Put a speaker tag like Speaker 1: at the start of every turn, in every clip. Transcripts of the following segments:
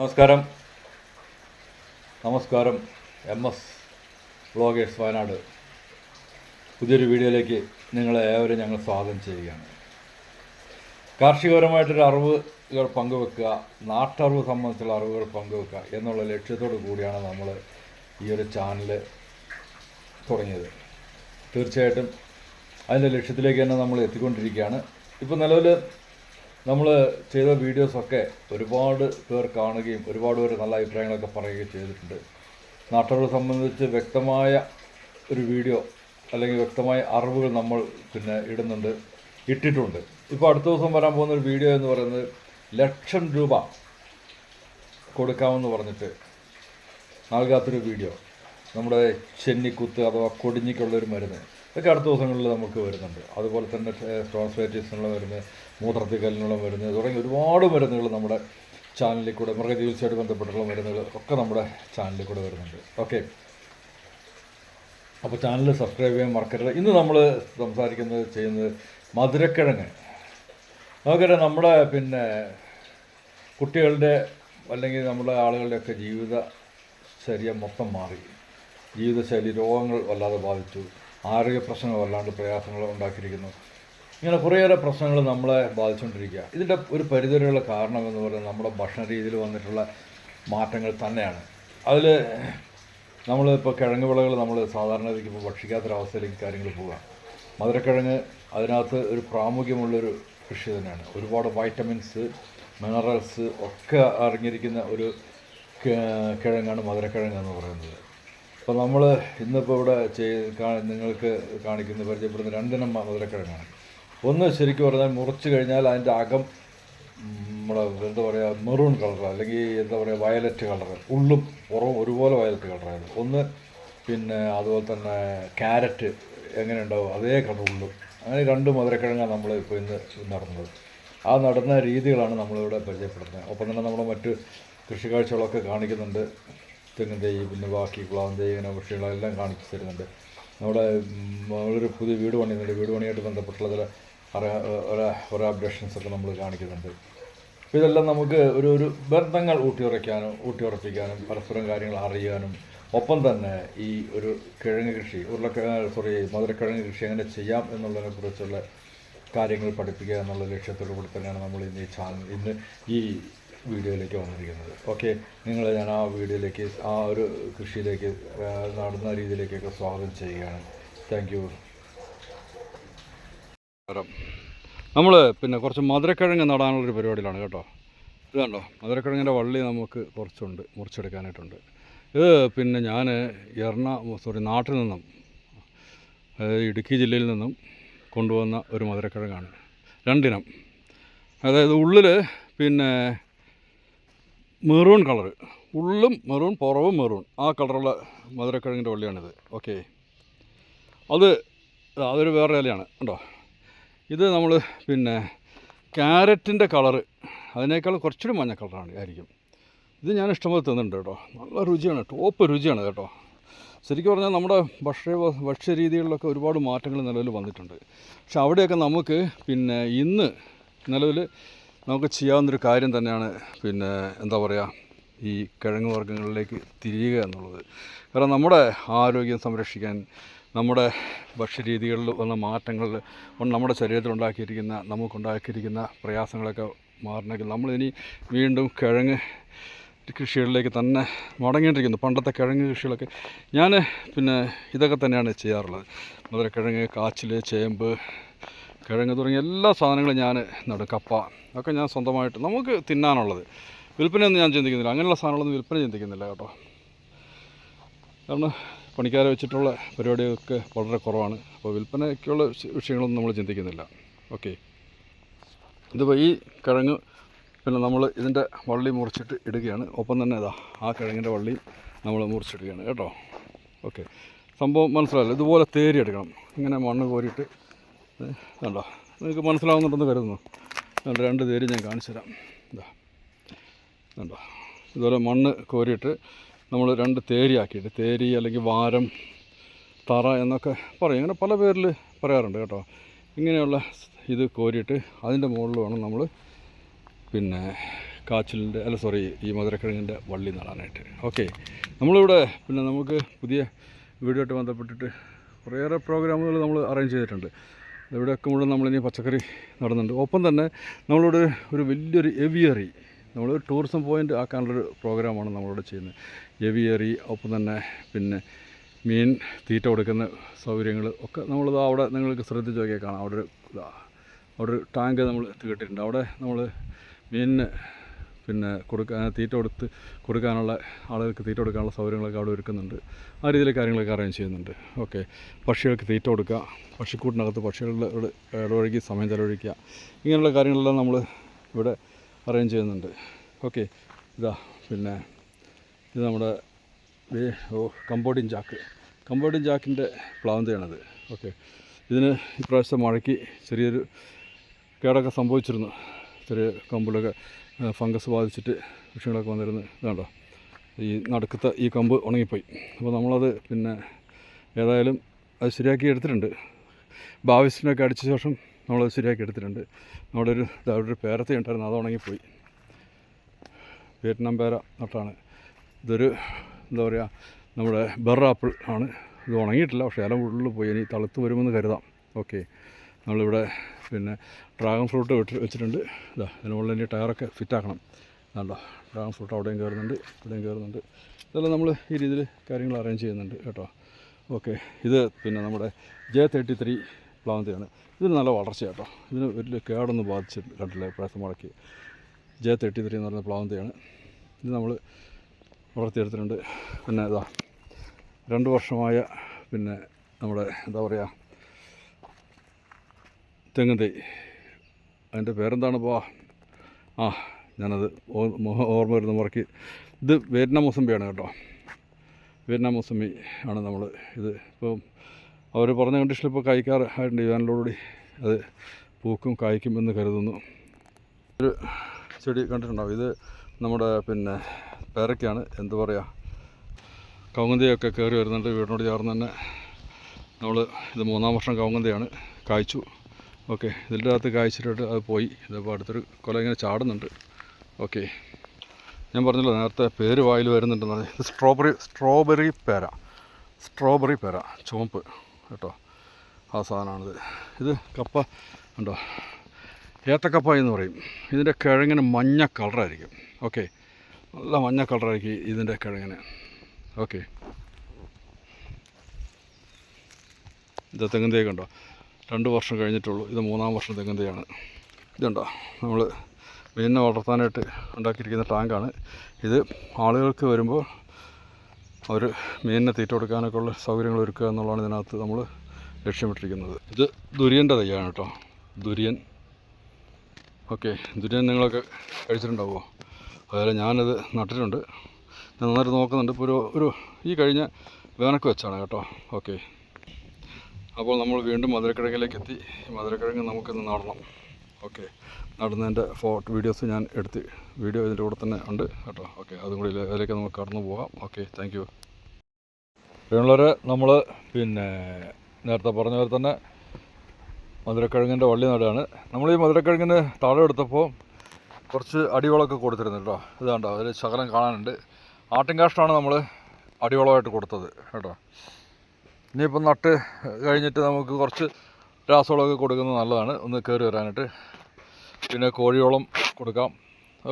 Speaker 1: നമസ്കാരം. നമസ്കാരം. M S vloggers Wayanad. പുതിയൊരു വീഡിയോയിലേക്ക് നിങ്ങളെ ഏവരും ഞങ്ങൾ സ്വാഗതം ചെയ്യുകയാണ്. കാർഷികപരമായിട്ടൊരു അറിവുകൾ പങ്കുവെക്കുക നാട്ടറിവ് സംബന്ധിച്ചുള്ള അറിവുകൾ പങ്കുവെക്കുക എന്നുള്ള ലക്ഷ്യത്തോടു കൂടിയാണ് നമ്മൾ ഈ ഒരു ചാനൽ തുടങ്ങിയത്. തീർച്ചയായിട്ടും അതിന്റെ ലക്ഷ്യത്തിലേക്ക് തന്നെ നമ്മൾ എത്തിക്കൊണ്ടിരിക്കുകയാണ്. ഇപ്പോൾ നിലവിൽ നമ്മൾ ചെയ്ത വീഡിയോസൊക്കെ ഒരുപാട് പേർ കാണുകയും ഒരുപാട് പേർ നല്ല അഭിപ്രായങ്ങളൊക്കെ പറയുകയും ചെയ്തിട്ടുണ്ട്. നാട്ടുകാരെ സംബന്ധിച്ച് വ്യക്തമായ ഒരു വീഡിയോ അല്ലെങ്കിൽ വ്യക്തമായ അറിവുകൾ നമ്മൾ പിന്നെ ഇടുന്നുണ്ട് ഇട്ടിട്ടുണ്ട്. ഇപ്പോൾ അടുത്ത ദിവസം വരാൻ പോകുന്ന ഒരു വീഡിയോ എന്ന് പറയുന്നത് ലക്ഷം രൂപ കൊടുക്കാമെന്ന് പറഞ്ഞിട്ട് നൽകാത്തൊരു വീഡിയോ. നമ്മുടെ ചെന്നിക്കുത്ത് അഥവാ കൊടിഞ്ഞിക്കുള്ളൊരു മരുന്ന്. ഇതൊക്കെ അടുത്ത ദിവസങ്ങളിൽ നമുക്ക് വരുന്നുണ്ട്. അതുപോലെ തന്നെ ട്രാൻസ്ലേറ്റേഴ്സിനുള്ള മരുന്ന് മൂത്രത്തിൽ കല്ലിനുള്ള മരുന്ന് തുടങ്ങി ഒരുപാട് മരുന്നുകൾ നമ്മുടെ ചാനലിൽ കൂടെ മൃഗചികിത്സയായിട്ട് ബന്ധപ്പെട്ടുള്ള മരുന്നുകൾ ഒക്കെ നമ്മുടെ ചാനലിൽ കൂടെ വരുന്നുണ്ട്. ഓക്കെ അപ്പോൾ ചാനൽ സബ്സ്ക്രൈബ് ചെയ്യാൻ മറക്കരുത്. ഇന്ന് നമ്മൾ സംസാരിക്കുന്നത് ചെയ്യുന്നത് മധുരക്കിഴങ്ങ്. നമുക്കറിയാം നമ്മുടെ പിന്നെ കുട്ടികളുടെ അല്ലെങ്കിൽ നമ്മുടെ ആളുകളുടെയൊക്കെ ജീവിത ശരീരം മൊത്തം മാറി. ജീവിതശൈലി രോഗങ്ങൾ വല്ലാതെ ബാധിച്ചു. ആരോഗ്യ പ്രശ്നങ്ങൾ വല്ലാണ്ട് പ്രയാസങ്ങൾ ഉണ്ടാക്കിയിരിക്കുന്നു. ഇങ്ങനെ കുറേയേറെ പ്രശ്നങ്ങൾ നമ്മളെ ബാധിച്ചുകൊണ്ടിരിക്കുക. ഇതിന്റെ ഒരു പരിധിവരെയുള്ള കാരണം എന്ന് പറയുന്നത് നമ്മുടെ ഭക്ഷണ രീതിയിൽ വന്നിട്ടുള്ള മാറ്റങ്ങൾ തന്നെയാണ്. അതിൽ നമ്മളിപ്പോൾ കിഴങ്ങ് വിളകൾ നമ്മൾ സാധാരണ ഇപ്പോൾ ഭക്ഷിക്കാത്തൊരവസ്ഥയിലേക്ക് കാര്യങ്ങൾ പോവുക. മധുരക്കിഴങ്ങ് അതിനകത്ത് ഒരു പ്രാമുഖ്യമുള്ളൊരു കൃഷി തന്നെയാണ്. ഒരുപാട് വൈറ്റമിൻസ് മിനറൽസ് ഒക്കെ അടങ്ങിയിരിക്കുന്ന ഒരു കിഴങ്ങാണ് മധുരക്കിഴങ്ങ് എന്ന് പറയുന്നത്. അപ്പോൾ നമ്മൾ ഇന്നിപ്പോൾ ഇവിടെ ചെയ് നിങ്ങൾക്ക് കാണിക്കുന്ന പരിചയപ്പെടുന്ന രണ്ടിനം മധുരക്കിഴങ്ങാണ്. ഒന്ന് ശരിക്കും പറഞ്ഞാൽ മുറിച്ച് കഴിഞ്ഞാൽ അതിന്റെ അകം നമ്മുടെ എന്താ പറയുക മെറൂൺ കളർ അല്ലെങ്കിൽ എന്താ പറയുക വയലറ്റ് കളർ ഉള്ളും പുറവും ഒരുപോലെ വയലറ്റ് കളറായിരുന്നു. ഒന്ന് പിന്നെ അതുപോലെ തന്നെ ക്യാരറ്റ് എങ്ങനെ ഉണ്ടാവും അതേ കളർ ഉള്ളും. അങ്ങനെ രണ്ട് മധുരക്കിഴങ്ങാണ് നമ്മൾ ഇപ്പോൾ ഇന്ന് നടന്നത്. ആ നടന്ന രീതികളാണ് നമ്മളിവിടെ പരിചയപ്പെടുത്തുന്നത് ഒപ്പം തന്നെ നമ്മൾ മറ്റ് കൃഷി കാഴ്ചകളൊക്കെ കാണിക്കുന്നുണ്ട്. തെങ്ങും പിന്നെ ബാക്കി കുളാം തൈ ഇങ്ങനെ വൃക്ഷങ്ങളെല്ലാം കാണിച്ചു തരുന്നുണ്ട്. നമ്മുടെ നമ്മളൊരു പുതിയ വീട് പണിയുന്നുണ്ട്. വീട് പണിയായിട്ട് ബന്ധപ്പെട്ടുള്ള ചില ഓരോ അപ്ഡേഷൻസ് ഒക്കെ നമ്മൾ കാണിക്കുന്നുണ്ട്. അപ്പോൾ ഇതെല്ലാം നമുക്ക് ഒരു ഒരു ബന്ധങ്ങൾ ഊട്ടിയുറയ്ക്കാനും ഊട്ടിയുറപ്പിക്കാനും പരസ്പരം കാര്യങ്ങൾ അറിയാനും ഒപ്പം തന്നെ ഈ ഒരു കിഴങ്ങ് കൃഷി ഉരുളക്കിഴങ്ങ് സോറി മധുരക്കിഴങ്ങ് കൃഷി എങ്ങനെ ചെയ്യാം എന്നുള്ളതിനെ കുറിച്ചുള്ള കാര്യങ്ങൾ പഠിപ്പിക്കുക എന്നുള്ള ലക്ഷ്യത്തോടു കൂടി തന്നെയാണ് നമ്മൾ ഇന്ന് ഈ ചാനൽ ഇന്ന് ഈ വീഡിയോയിലേക്ക് വന്നിരിക്കുന്നത്. ഓക്കെ നിങ്ങൾ ഞാൻ ആ വീഡിയോയിലേക്ക് ആ ഒരു കൃഷിയിലേക്ക് നടന്ന രീതിയിലേക്കൊക്കെ സ്വാഗതം ചെയ്യുകയാണ്. താങ്ക് യു നമ്മൾ പിന്നെ കുറച്ച് മധുരക്കിഴങ്ങ് നടാനുള്ളൊരു പരിപാടിയിലാണ് കേട്ടോ. ഇത് കണ്ടോ? മധുരക്കിഴങ്ങിന്റെ വള്ളി നമുക്ക് കുറച്ചുണ്ട് മുറിച്ചെടുക്കാനായിട്ടുണ്ട്. ഇത് പിന്നെ ഞാൻ എറണ സോറി നാട്ടിൽ നിന്നും ഇടുക്കി ജില്ലയിൽ നിന്നും കൊണ്ടുവന്ന ഒരു മധുരക്കിഴങ്ങാണ്. രണ്ടിനം. അതായത് ഉള്ളിൽ പിന്നെ മെറൂൺ കളർ ഉള്ളും മെറൂൺ പുറവും മെറൂൺ ആ കളറുള്ള മധുരക്കിഴങ്ങിന്റെ വള്ളിയാണിത്. ഓക്കെ അത് അതൊരു വേറെ ഇലയാണ് കണ്ടോ? ഇത് നമ്മൾ പിന്നെ ക്യാരറ്റിന്റെ കളറ് അതിനേക്കാൾ കുറച്ചുകൂടി മഞ്ഞ കളറാണ് ആയിരിക്കും. ഇത് ഞാൻ ഇഷ്ടംപോലെ തിന്നുന്നുണ്ട് കേട്ടോ. നല്ല രുചിയാണ് ടോപ്പ് രുചിയാണ് കേട്ടോ. ശരിക്കും പറഞ്ഞാൽ നമ്മുടെ ഭക്ഷ്യ ഭക്ഷ്യ രീതികളിലൊക്കെ ഒരുപാട് മാറ്റങ്ങൾ നിലവിൽ വന്നിട്ടുണ്ട്. പക്ഷെ അവിടെയൊക്കെ നമുക്ക് പിന്നെ ഇന്ന് നിലവിൽ നമുക്ക് ചെയ്യാവുന്നൊരു കാര്യം തന്നെയാണ് പിന്നെ എന്താ പറയുക ഈ കിഴങ്ങ് വർഗങ്ങളിലേക്ക് തിരിയുക എന്നുള്ളത്. കാരണം നമ്മുടെ ആരോഗ്യം സംരക്ഷിക്കാൻ നമ്മുടെ ഭക്ഷ്യരീതികളിൽ വന്ന മാറ്റങ്ങൾ നമ്മുടെ ശരീരത്തിൽ ഉണ്ടാക്കിയിരിക്കുന്ന നമുക്കുണ്ടാക്കിയിരിക്കുന്ന പ്രയാസങ്ങളൊക്കെ മാറണമെങ്കിൽ നമ്മളിനി വീണ്ടും കിഴങ്ങ് കൃഷികളിലേക്ക് തന്നെ മടങ്ങേണ്ടിരിക്കുന്നു പണ്ടത്തെ കിഴങ്ങ് കൃഷികളൊക്കെ ഞാൻ പിന്നെ ഇതൊക്കെ തന്നെയാണ് ചെയ്യാറുള്ളത്. മധുരക്കിഴങ്ങ് കാച്ചിൽ ചേമ്പ് കിഴങ്ങ് തുടങ്ങിയ എല്ലാ സാധനങ്ങളും ഞാൻ നടും കപ്പ ഒക്കെ ഞാൻ സ്വന്തമായിട്ട് നമുക്ക് തിന്നാനുള്ളത്. വിൽപ്പനയൊന്നും ഞാൻ ചിന്തിക്കുന്നില്ല. അങ്ങനെയുള്ള സാധനങ്ങളൊന്നും വിൽപ്പന ചിന്തിക്കുന്നില്ല കേട്ടോ. കാരണം പണിക്കാരെ വെച്ചിട്ടുള്ള പരിപാടിയൊക്കെ വളരെ കുറവാണ്. അപ്പോൾ വിൽപ്പനയ്ക്കുള്ള വിഷ- വിഷയങ്ങളൊന്നും നമ്മൾ ചിന്തിക്കുന്നില്ല. ഓക്കെ. ഇതിപ്പോൾ ഈ കിഴങ്ങ് പിന്നെ നമ്മൾ ഇതിന്റെ വള്ളി മുറിച്ചിട്ട് ഇടുകയാണ്. ഒപ്പം തന്നെ ഇതാ ആ കിഴങ്ങിന്റെ വള്ളി നമ്മൾ മുറിച്ചിടുകയാണ് കേട്ടോ. ഓക്കെ. സംഭവം മനസ്സിലായല്ലോ? ഇതുപോലെ തേരി എടുക്കണം ഇങ്ങനെ മണ്ണ് കോരിയിട്ട് കണ്ടോ? നിങ്ങൾക്ക് മനസ്സിലാവുന്നുണ്ടെന്ന് കരുതുന്നു. രണ്ട് രണ്ട് തേരി ഞാൻ കാണിച്ചു തരാം. ഇതാ കണ്ടോ? ഇതുപോലെ മണ്ണ് കോരിയിട്ട് നമ്മൾ രണ്ട് തേരിയാക്കിയിട്ട് തേരി അല്ലെങ്കിൽ വാരം തറ എന്നൊക്കെ പറയും. ഇങ്ങനെ പല പേരിൽ പറയാറുണ്ട് കേട്ടോ. ഇങ്ങനെയുള്ള ഇത് കോരിയിട്ട് അതിന്റെ മുകളിൽ വേണം നമ്മൾ പിന്നെ കാച്ചിലിന്റെ അല്ല സോറി ഈ മധുരക്കിഴങ്ങിന്റെ വള്ളി നടാനായിട്ട്. ഓക്കെ നമ്മളിവിടെ പിന്നെ നമുക്ക് പുതിയ വീഡിയോ ആയിട്ട് ബന്ധപ്പെട്ടിട്ട് കുറേയേറെ പ്രോഗ്രാമുകൾ നമ്മൾ അറേഞ്ച് ചെയ്തിട്ടുണ്ട്. ഇവിടെയൊക്കെ മുഴുവൻ നമ്മളിനി പച്ചക്കറി നടന്നുണ്ട്. ഒപ്പം തന്നെ നമ്മളിവിടെ ഒരു വലിയൊരു എവിയറി നമ്മൾ ടൂറിസം പോയിന്റ് ആക്കാനുള്ളൊരു പ്രോഗ്രാമാണ് നമ്മളിവിടെ ചെയ്യുന്നത്. എവിയറി ഒപ്പം തന്നെ പിന്നെ മീൻ തീറ്റ കൊടുക്കുന്ന സൗകര്യങ്ങൾ ഒക്കെ നമ്മളിത് അവിടെ നിങ്ങൾക്ക് ശ്രദ്ധിച്ച് നോക്കിയാൽ കാണാം. അവിടെ ഒരു അവിടെ ഒരു ടാങ്ക് നമ്മൾ തീട്ടിട്ടുണ്ട് അവിടെ നമ്മൾ മീനിന് പിന്നെ കൊടുക്കാൻ തീറ്റ കൊടുത്ത് കൊടുക്കാനുള്ള ആളുകൾക്ക് തീറ്റ കൊടുക്കാനുള്ള സൗകര്യങ്ങളൊക്കെ അവിടെ ഒരുക്കുന്നുണ്ട്. ആ രീതിയിൽ കാര്യങ്ങളൊക്കെ അറേഞ്ച് ചെയ്യുന്നുണ്ട്. ഓക്കെ പക്ഷികൾക്ക് തീറ്റ കൊടുക്കുക പക്ഷിക്കൂട്ടിനകത്ത് പക്ഷികളുടെ ഇടവഴുകി സമയം ചെലവഴിക്കുക ഇങ്ങനെയുള്ള കാര്യങ്ങളെല്ലാം നമ്മൾ ഇവിടെ അറേഞ്ച് ചെയ്യുന്നുണ്ട്. ഓക്കെ ഇതാ പിന്നെ ഇത് നമ്മുടെ ഓ കമ്പോഡിയൻ ചാക്ക്. കമ്പോഡിയൻ ചാക്കിന്റെ പ്ലാവന്തയാണത് ഓക്കെ ഇതിന് ഇപ്രാവശ്യത്തെ മഴയ്ക്ക് ചെറിയൊരു കേടൊക്കെ സംഭവിച്ചിരുന്നു. ചെറിയ കമ്പിലൊക്കെ ഫംഗസ് ബാധിച്ചിട്ട് വിഷയങ്ങളൊക്കെ വന്നിരുന്നു ഇതാണ്ടോ ഈ നടുക്കത്തെ ഈ കമ്പ് ഉണങ്ങിപ്പോയി. അപ്പോൾ നമ്മളത് പിന്നെ ഏതായാലും അത് ശരിയാക്കി എടുത്തിട്ടുണ്ട്. ബാവിസിനൊക്കെ അടിച്ച ശേഷം നമ്മളത് ശരിയാക്കി എടുത്തിട്ടുണ്ട്. നമ്മുടെ ഒരു അവിടെ ഒരു പേരത്തി ഉണ്ടായിരുന്നു അത് ഉണങ്ങിപ്പോയി. വിയറ്റ്നാം പേര നട്ടാണ്. ഇതൊരു എന്താ പറയുക നമ്മുടെ ബെർ ആപ്പിൾ ആണ്. ഇത് ഉണങ്ങിയിട്ടില്ല പക്ഷേ ഇല ഉള്ളിൽ പോയി ഇനി തളുത്ത് വരുമെന്ന് കരുതാം. ഓക്കെ. നമ്മളിവിടെ പിന്നെ ഡ്രാഗൺ ഫ്രൂട്ട് വിട്ട് വെച്ചിട്ടുണ്ട്. ഇതാ അതിനുള്ള ഇനി ടയറൊക്കെ ഫിറ്റാക്കണം. കണ്ടോ ഡ്രാഗൺ ഫ്രൂട്ട് അവിടെയും കയറുന്നുണ്ട് ഇവിടെയും കയറുന്നുണ്ട്. ഇതെല്ലാം നമ്മൾ ഈ രീതിയിൽ കാര്യങ്ങൾ അറേഞ്ച് ചെയ്യുന്നുണ്ട് കേട്ടോ. ഓക്കെ ഇത് പിന്നെ നമ്മുടെ ജെ തേർട്ടി ത്രീ പ്ലാവന്തയാണ്. ഇതിന് നല്ല വളർച്ച കേട്ടോ. ഇതിന് വലിയ കേടൊന്നും ബാധിച്ചിട്ട് കണ്ടില്ലേ പ്രാവശ്യം മുടക്കി. ജെ തേർട്ടി ത്രീ എന്ന് പറയുന്ന പ്ലാവന്തയാണ്. ഇത് നമ്മൾ വളർത്തിയെടുത്തിട്ടുണ്ട്. പിന്നെ ഇതാ രണ്ട് വർഷമായ പിന്നെ നമ്മുടെ എന്താ പറയുക തെങ്ങും തൈ അതിന്റെ പേരെന്താണ് പോ ആ ഞാനത് ഓർമ്മ വരുന്ന മുറയ്ക്ക് ഇത് വിയറ്റ്നാം മൂസമ്പിയാണ് കേട്ടോ. വിയറ്റ്നാം മൂസമ്പി ആണ് നമ്മൾ ഇത് ഇപ്പോൾ അവർ പറഞ്ഞ കണ്ടീഷനിൽ ഇപ്പോൾ കായ്ക്കാറ് ആയിട്ടുണ്ട് ഈ വേനലോടുകൂടി. അത് പൂക്കും കായ്ക്കും എന്ന് കരുതുന്നു. ഒരു ചെടി കണ്ടിട്ടുണ്ടാവും. ഇത് നമ്മുടെ പിന്നെ പേരയ്ക്കാണ്. എന്ത് പറയുക കൗങ്കന്തിയൊക്കെ കയറി വരുന്നുണ്ട്. വീടിനോട് ചേർന്ന് തന്നെ. നമ്മൾ ഇത് മൂന്നാം വർഷം കൗങ്കന്തിയാണ് കായ്ച്ചു. ഓക്കെ ഇതിന്റെ അകത്ത് കായ്ച്ചിട്ട് അത് പോയി. ഇതിപ്പോൾ അടുത്തൊരു കൊല ഇങ്ങനെ ചാടുന്നുണ്ട്. ഓക്കെ ഞാൻ പറഞ്ഞല്ലോ നേരത്തെ പേര് വായിൽ വരുന്നുണ്ടെന്ന് ഇത് സ്ട്രോബെറി സ്ട്രോബെറി പേര. സ്ട്രോബെറി പേര ചുവപ്പ് കേട്ടോ. ആ സാധനമാണിത്. ഇത് കപ്പ ഉണ്ടോ? ഏത്തക്കപ്പ എന്ന് പറയും. ഇതിന്റെ കിഴങ്ങിന് മഞ്ഞ കളറായിരിക്കും. ഓക്കെ നല്ല മഞ്ഞ കളറായിരിക്കും ഇതിന്റെ കിഴങ്ങിന്. ഓക്കെ. ഇത് കണ്ടോ രണ്ട് വർഷം കഴിഞ്ഞിട്ടുള്ളൂ. ഇത് മൂന്നാം വർഷം തെങ്ങിന്റെയാണ് ഇതുണ്ടോ? നമ്മൾ മീനിനെ വളർത്താനായിട്ട് ഉണ്ടാക്കിയിരിക്കുന്ന ടാങ്കാണ്. ഇത് ആളുകൾക്ക് വരുമ്പോൾ അവർ മീനിനെ തീറ്റ കൊടുക്കാനൊക്കെ ഉള്ള സൗകര്യങ്ങൾ ഒരുക്കുക എന്നുള്ളതാണ് ഇതിനകത്ത് നമ്മൾ ലക്ഷ്യമിട്ടിരിക്കുന്നത്. ഇത് ദുര്യന്റെ തയ്യാണ് കേട്ടോ. ദുര്യൻ. ഓക്കെ. ദുര്യൻ നിങ്ങളൊക്കെ കഴിച്ചിട്ടുണ്ടാവുമോ? അതുപോലെ ഞാനത് നട്ടിട്ടുണ്ട്. നന്നായിട്ട് നോക്കുന്നുണ്ട്. ഇപ്പോൾ ഒരു ഒരു ഈ കഴിഞ്ഞ വേനൽക്ക് വെച്ചാണ് കേട്ടോ. ഓക്കെ. അപ്പോൾ നമ്മൾ വീണ്ടും മധുരക്കിഴങ്ങിലേക്ക് എത്തി മധുരക്കിഴങ്ങ് നമുക്കിന്ന് നടണം. ഓക്കെ. നടന്നതിന്റെ ഫോട്ടോ വീഡിയോസ് ഞാൻ എടുത്ത് വീഡിയോ ഇതിന്റെ കൂടെ തന്നെ ഉണ്ട് കേട്ടോ. ഓക്കെ. അതും കൂടി അതിലേക്ക് നമുക്ക് കടന്നു പോകാം. ഓക്കെ. Thank you.
Speaker 2: പ്രിയമുള്ളവരെ നമ്മൾ പിന്നെ നേരത്തെ പറഞ്ഞ പോലെ തന്നെ മധുരക്കിഴങ്ങിന്റെ വള്ളി നടുകയാണ് നമ്മൾ ഈ മധുരക്കിഴങ്ങിന് താഴെ എടുത്തപ്പോൾ കുറച്ച് അടിവളമൊക്കെ കൊടുത്തിരുന്നു കേട്ടോ. ഇതാണ്ടോ? അതിൽ ശകലം കാണാനുണ്ട്. ആട്ടിൻകാഷ്ടമാണ് നമ്മൾ അടിവളമായിട്ട് കൊടുത്തത് കേട്ടോ. ഇനിയിപ്പം നട്ട് കഴിഞ്ഞിട്ട് നമുക്ക് കുറച്ച് രാസവളമൊക്കെ കൊടുക്കുന്നത് നല്ലതാണ്. ഒന്ന് കയറി വരാനായിട്ട്. പിന്നെ കോഴിവളം കൊടുക്കാം.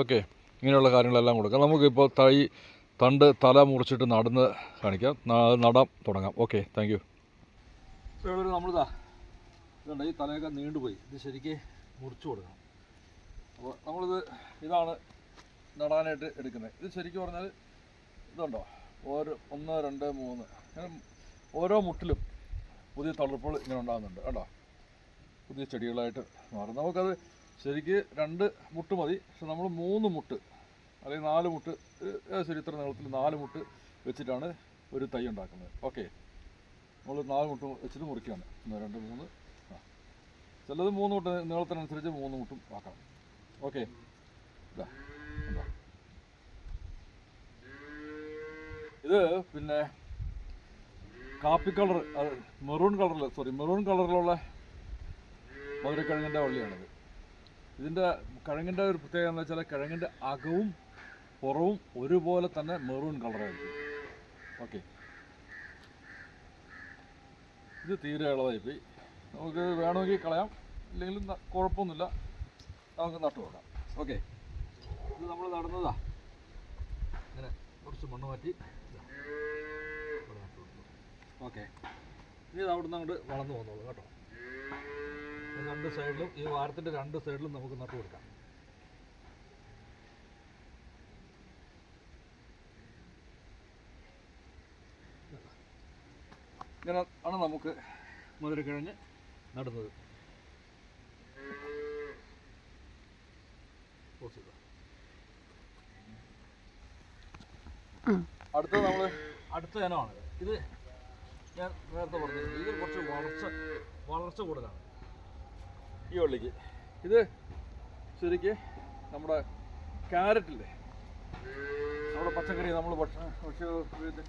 Speaker 2: ഓക്കെ. ഇങ്ങനെയുള്ള കാര്യങ്ങളെല്ലാം കൊടുക്കാം. നമുക്കിപ്പോൾ തൈ തണ്ട് തല മുറിച്ചിട്ട് നടന്ന് കാണിക്കാം. നടാം തുടങ്ങാം. ഓക്കെ. Thank you. നമ്മളിതാ ഇതുണ്ട്. ഈ തലയൊക്കെ നീണ്ടുപോയി. ഇത് ശരിക്ക് മുറിച്ചു കൊടുക്കണം. അപ്പോൾ നമ്മളിത് ഇതാണ് നടാനായിട്ട് എടുക്കുന്നത്. ഇത് ശരിക്കും പറഞ്ഞാൽ ഇതുണ്ടോ? ഓരോ ഒന്ന് രണ്ട് മൂന്ന്. ഓരോ മുട്ടിലും പുതിയ തളിർപ്പുകൾ ഇങ്ങനെ ഉണ്ടാകുന്നുണ്ട് കേട്ടോ പുതിയ ചെടികളായിട്ട് മാറും. നമുക്കത് ശരിക്ക് രണ്ട് മുട്ട് മതി. പക്ഷെ നമ്മൾ മൂന്ന് മുട്ട് അല്ലെങ്കിൽ നാല് മുട്ട് ശരി ഇത്ര നീളത്തിൽ നാല് മുട്ട് വെച്ചിട്ടാണ് ഒരു തൈ ഉണ്ടാക്കുന്നത്. ഓക്കെ. നമ്മൾ നാല് മുട്ട് വെച്ചിട്ട് മുറിക്കുകയാണ്. ഒന്ന് രണ്ട് മൂന്ന്. ആ. ചിലത് മൂന്ന് മുട്ട് നീളത്തിനനുസരിച്ച് മൂന്ന് മുട്ടും ആക്കാം ഓക്കെ. ഇതാ. ഇത് പിന്നെ കാപ്പി കളർ മെറൂൺ കളറിൽ സോറി മെറൂൺ കളറിലുള്ള മധുരക്കിഴങ്ങിന്റെ വള്ളിയാണിത്.
Speaker 1: ഇതിന്റെ കിഴങ്ങിന്റെ ഒരു പ്രത്യേകത എന്ന് വെച്ചാൽ കിഴങ്ങിന്റെ അകവും പുറവും ഒരുപോലെ തന്നെ മെറൂൺ കളറായിരിക്കും. ഓക്കെ. ഇത് തീരെ ഇളവായിപ്പോയി. നമുക്ക് വേണമെങ്കിൽ കളയാം. ഇല്ലെങ്കിൽ ന- കുഴപ്പമൊന്നുമില്ല. നമുക്ക് നട്ടു നോക്കാം. ഓക്കെ. ഇത് നമ്മൾ നടന്നതാ. ഇങ്ങനെ കുറച്ച് മണ്ണ് മാറ്റി ഓക്കെ. ഇനി ഇത് അവിടുന്ന് അങ്ങോട്ട് വളർന്നു പോകുന്നുള്ളൂ കേട്ടോ. രണ്ട് സൈഡിലും ഈ വാരത്തിന്റെ രണ്ട് സൈഡിലും നമുക്ക് നട്ടു കൊടുക്കാം. ഇങ്ങനെ ആണ് നമുക്ക് മുതിരക്കിഴങ്ങ് നടുന്നത്. അടുത്തത് നമ്മൾ അടുത്ത ഇനമാണ് ഇത് ഞാൻ നേരത്തെ പറഞ്ഞു ഇത് കുറച്ച് വളർച്ച വളർച്ച കൂടുതലാണ്. ഈ ഉള്ളിക്ക് ഇത് ശരിക്ക് നമ്മുടെ ക്യാരറ്റില്ലേ? നമ്മുടെ പച്ചക്കറി നമ്മൾ പക്ഷേ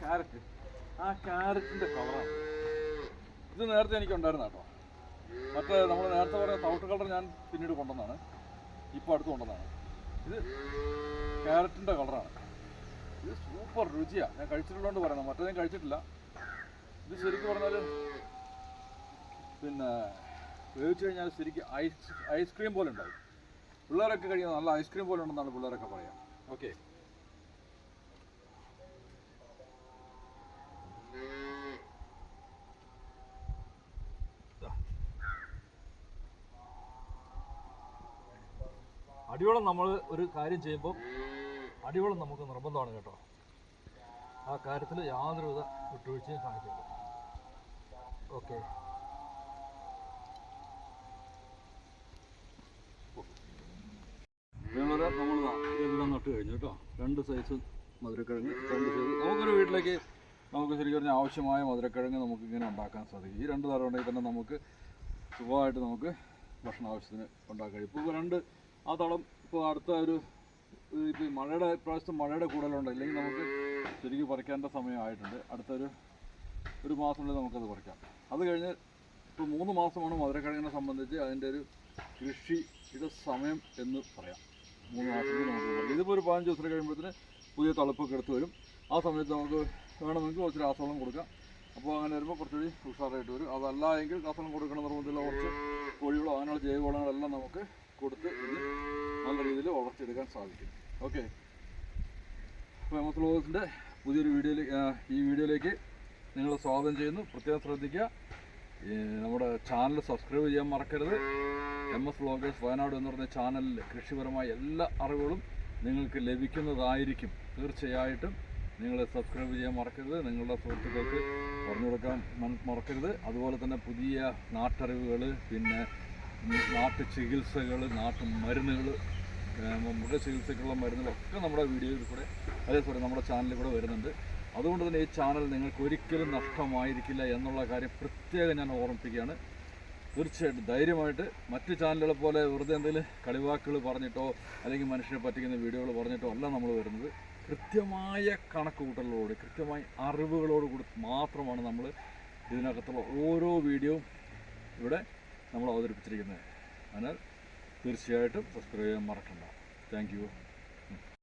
Speaker 1: ക്യാരറ്റ്. ആ ക്യാരറ്റിന്റെ കളറാണ് ഇത് നേരത്തെ എനിക്ക് ഉണ്ടായിരുന്ന കേട്ടോ. മറ്റേ നമ്മൾ നേരത്തെ പറഞ്ഞ തൗട്ട് കളർ ഞാൻ പിന്നീട് കൊണ്ടുവന്നാണ് ഇപ്പോൾ അടുത്ത് കൊണ്ടുവന്നാണ് ഇത് ക്യാരറ്റിന്റെ കളറാണ് ഇത് സൂപ്പർ രുചിയാണ് ഞാൻ കഴിച്ചിട്ടുള്ളതുകൊണ്ട് പറയണം. മറ്റേ ഞാൻ കഴിച്ചിട്ടില്ല. ഇത് ശരിക്കും പിന്നെ വേവിച്ച് കഴിഞ്ഞാൽ ശരിക്കും ഐസ് ഐസ്ക്രീം പോലെ ഉണ്ടാവും. പിള്ളേരൊക്കെ കഴിയുന്ന നല്ല ഐസ്ക്രീം പോലെ ഉണ്ടെന്നാണ് പിള്ളേരൊക്കെ പറയാം. ഓക്കെ. അടിയോളം നമ്മൾ ഒരു കാര്യം ചെയ്യുമ്പോൾ അടിയോളം നമുക്ക് നിർബന്ധമാണ് കേട്ടോ. ആ കാര്യത്തിൽ യാതൊരുവിധ വിട്ടുവീഴ്ചയും കാണിക്കില്ല ഓക്കെ വേറെ നമ്മൾ ഇതെല്ലാം നട്ട് രണ്ട് സൈസ് മധുരക്കിഴങ്ങ് രണ്ട് സൈസ് നമുക്കൊരു വീട്ടിലേക്ക് നമുക്ക് ശരിക്കും പറഞ്ഞാൽ ആവശ്യമായ മധുരക്കിഴങ്ങ് നമുക്ക് ഇങ്ങനെ ഉണ്ടാക്കാൻ സാധിക്കും. ഈ രണ്ട് തരം തന്നെ നമുക്ക് സുഖമായിട്ട് നമുക്ക് ഭക്ഷണ ആവശ്യത്തിന് ഉണ്ടാക്കാം ഇപ്പോൾ രണ്ട് ആ തളം ഇപ്പോൾ അടുത്ത ഒരു ഇപ്പോൾ മഴയുടെ ഇപ്രാവശ്യത്തെ മഴയുടെ കൂടുതലുണ്ട് ഇല്ലെങ്കിൽ നമുക്ക് ശരിക്കും പറിക്കേണ്ട സമയമായിട്ടുണ്ട് അടുത്തൊരു ഒരു മാസത്തിനുള്ളിൽ നമുക്കത് കുറയ്ക്കാം. അത് കഴിഞ്ഞ് ഇപ്പോൾ മൂന്ന് മാസമാണ് മധുരക്കിഴങ്ങിനെ സംബന്ധിച്ച് അതിന്റെ ഒരു കൃഷിയുടെ സമയം എന്ന് പറയാം. മൂന്ന് മാസത്തിൽ നമുക്ക് ഇതിപ്പോൾ ഒരു പതിനഞ്ച് ദിവസം കഴിയുമ്പോഴത്തേന് പുതിയ തളുപ്പൊക്കെ എടുത്ത് വരും. ആ സമയത്ത് നമുക്ക് വേണമെങ്കിൽ കുറച്ച് രാസവളം കൊടുക്കാം. അപ്പോൾ അങ്ങനെ വരുമ്പോൾ കുറച്ചുകൂടി ഉഷാറായിട്ട് വരും. അതല്ല എങ്കിൽ രാസവളം കൊടുക്കണം നിർബന്ധമില്ല. കുറച്ച് കോഴികളോ അങ്ങനെയുള്ള ജൈവവളങ്ങളെല്ലാം നമുക്ക് കൊടുത്ത് ഇത് നല്ല രീതിയിൽ വളർത്തിയെടുക്കാൻ സാധിക്കും. ഓക്കെ. അപ്പോൾ ലോകത്തിന്റെ പുതിയൊരു വീഡിയോയിലേക്ക് ഈ വീഡിയോയിലേക്ക് നിങ്ങൾ സ്വാഗതം ചെയ്യുന്നു. പ്രത്യേകം ശ്രദ്ധിക്കുക. നമ്മുടെ ചാനൽ സബ്സ്ക്രൈബ് ചെയ്യാൻ മറക്കരുത്. എം എസ് വ്ളോഗേഴ്സ് വയനാട് എന്ന് പറഞ്ഞ ചാനലിൽ കൃഷിപരമായ എല്ലാ അറിവുകളും നിങ്ങൾക്ക് ലഭിക്കുന്നതായിരിക്കും. തീർച്ചയായിട്ടും നിങ്ങൾ സബ്സ്ക്രൈബ് ചെയ്യാൻ മറക്കരുത്. നിങ്ങളുടെ സുഹൃത്തുക്കൾക്ക് പറഞ്ഞു കൊടുക്കാൻ മറക്കരുത്. അതുപോലെ തന്നെ പുതിയ നാട്ടറിവുകൾ പിന്നെ നാട്ടു ചികിത്സകൾ നാട്ടു മരുന്നുകൾ മൃഗചികിത്സയ്ക്കുള്ള മരുന്നുകളൊക്കെ നമ്മുടെ വീഡിയോയിൽ കൂടെ സോറി നമ്മുടെ ചാനലിൽ കൂടെ വരുന്നുണ്ട്. അതുകൊണ്ട് തന്നെ ഈ ചാനൽ നിങ്ങൾക്ക് ഒരിക്കലും നഷ്ടമായിരിക്കില്ല എന്നുള്ള കാര്യം പ്രത്യേകം ഞാൻ ഓർമ്മിപ്പിക്കുകയാണ്. തീർച്ചയായിട്ടും ധൈര്യമായിട്ട് മറ്റ് ചാനലുകളെ പോലെ വെറുതെ എന്തെങ്കിലും കളിവാക്കുകൾ പറഞ്ഞിട്ടോ അല്ലെങ്കിൽ മനുഷ്യനെ പറ്റിക്കുന്ന വീഡിയോകൾ പറഞ്ഞിട്ടോ അല്ല നമ്മൾ വരുന്നത്. കൃത്യമായ കണക്കുകൂട്ടലുകളോട് കൃത്യമായ അറിവുകളോട് കൂടി മാത്രമാണ് നമ്മൾ ഇതിനകത്തുള്ള ഓരോ വീഡിയോയും ഇവിടെ നമ്മൾ അവതരിപ്പിച്ചിരിക്കുന്നത്. അതിനാൽ തീർച്ചയായിട്ടും സബ്സ്ക്രൈബ് ചെയ്യാൻ മറക്കണ്ട. താങ്ക്